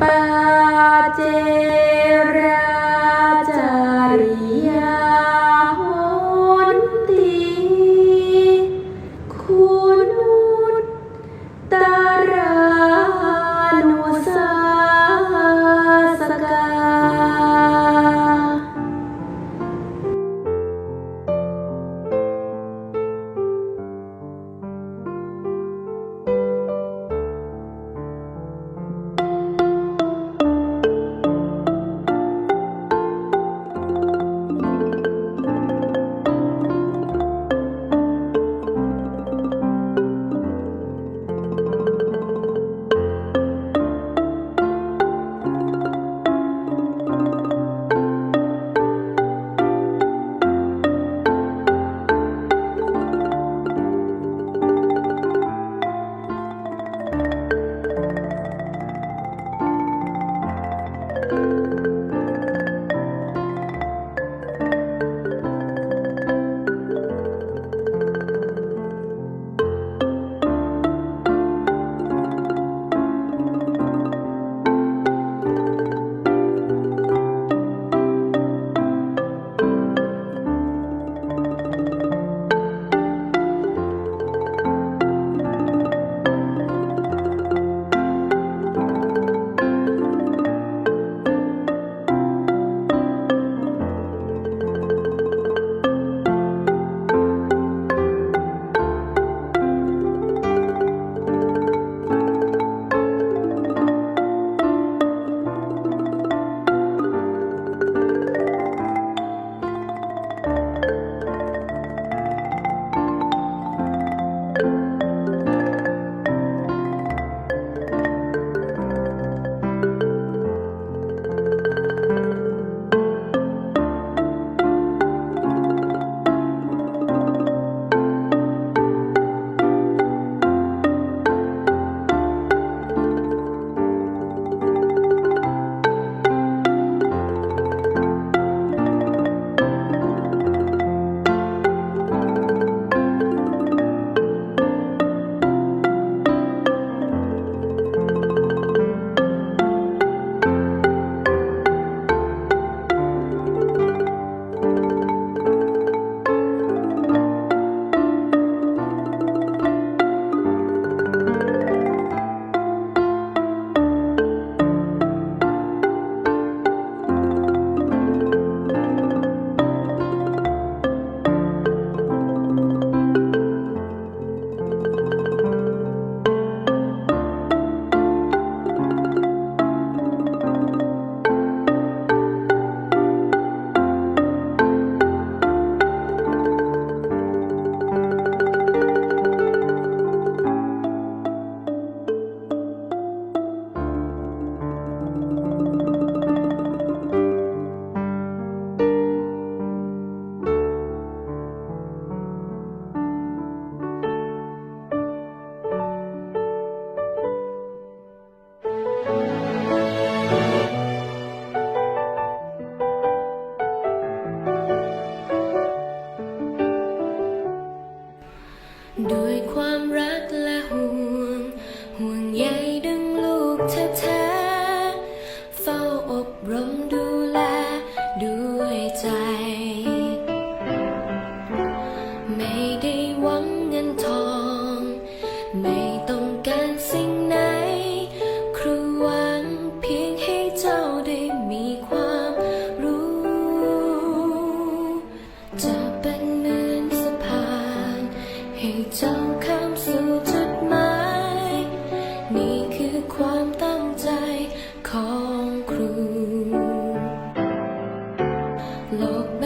ปาเจราจาริยาโหนตีคุ ความรัก ให้เจ้าข้ามสู่จุดหมาย นี่คือความตั้งใจของครู โลกใบ